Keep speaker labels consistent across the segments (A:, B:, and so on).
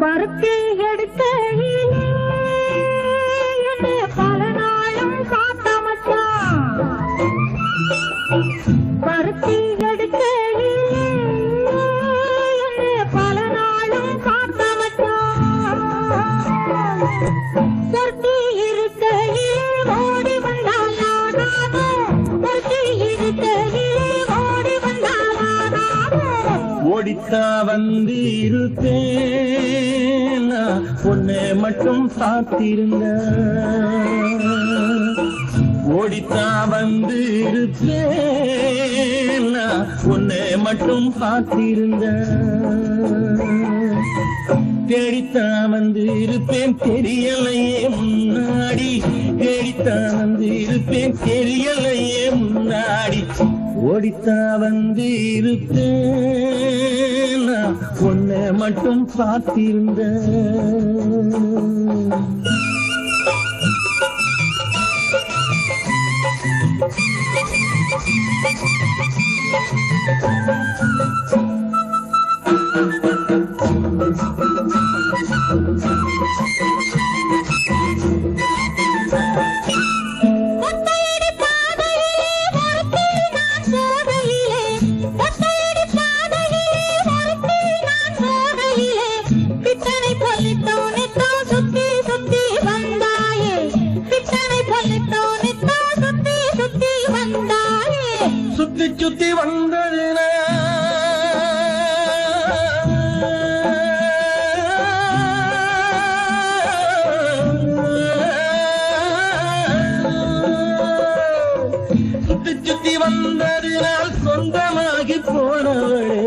A: பருத்தி எடுக்கையிலே என்னை பல நாளும் காத்த மச்சான் பருத்தி எடுக்கையிலே என்னை பல நாளும் காத்த
B: ஓடித்தா வந்து இருப்பேன் நான் உன்னை மட்டும் சாத்திருந்த ஓடித்தா வந்து இருப்பேன் நான் உன்னை மட்டும் பார்த்திருந்த தேடித்தா வந்து இருப்பேன் தெரியலையே முன்னாடி. தேடித்தா வந்து இருப்பேன் தெரியலையே முன்னாடி. ஓடித்தான் வந்து இருப்பேன் நான் உன்னை மட்டும்
A: Thank you. சுத்தி
B: வந்தன. வந்தது சுத்தி சுத்தி வந்ததினால் சொந்தமாகி போனவளே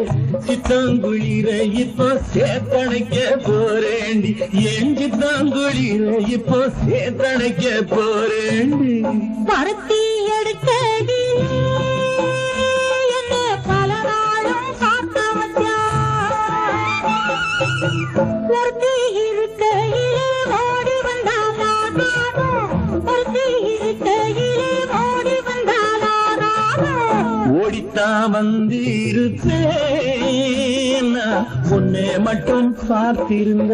B: சித்தாங்குளிர இப்போ சேத்தணைக்க போறேண்டி. என் சித்தாங்குளிர இப்போ சேத்தணைக்க போறேண்டி.
A: பருத்தி
B: ஓடித்தான் வந்து இருப்பேன் உன்னை மட்டும் பார்த்திருந்த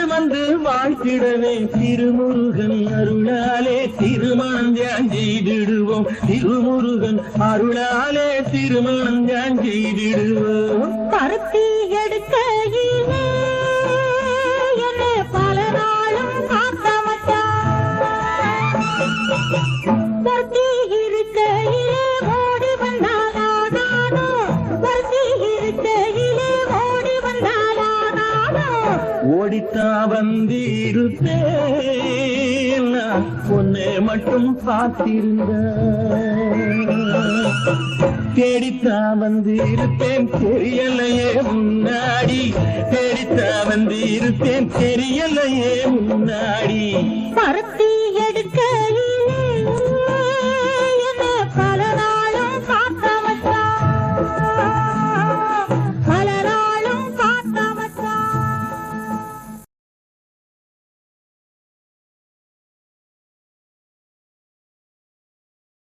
B: வாழ்த்திடவே திருமுருகன் அருளாலே திருமணம் தியான் செய்திடுவோம். திருமுருகன் அருளாலே திருமணம் தியான் செய்திடுவோம்.
A: பருத்தி எடுக்க பல நாளும் இருக்கையிலே ஓடி வந்தாலும் இருக்கையில்
B: ஓடித்தா வந்து இருப்பேன் உன்னை மட்டும் பார்த்திருந்த தேடித்தா வந்திருப்பேன் தெரியலையே முன்னாடி. தேடித்தா வந்திருப்பேன் தெரியலையே முன்னாடி.
A: பருத்தி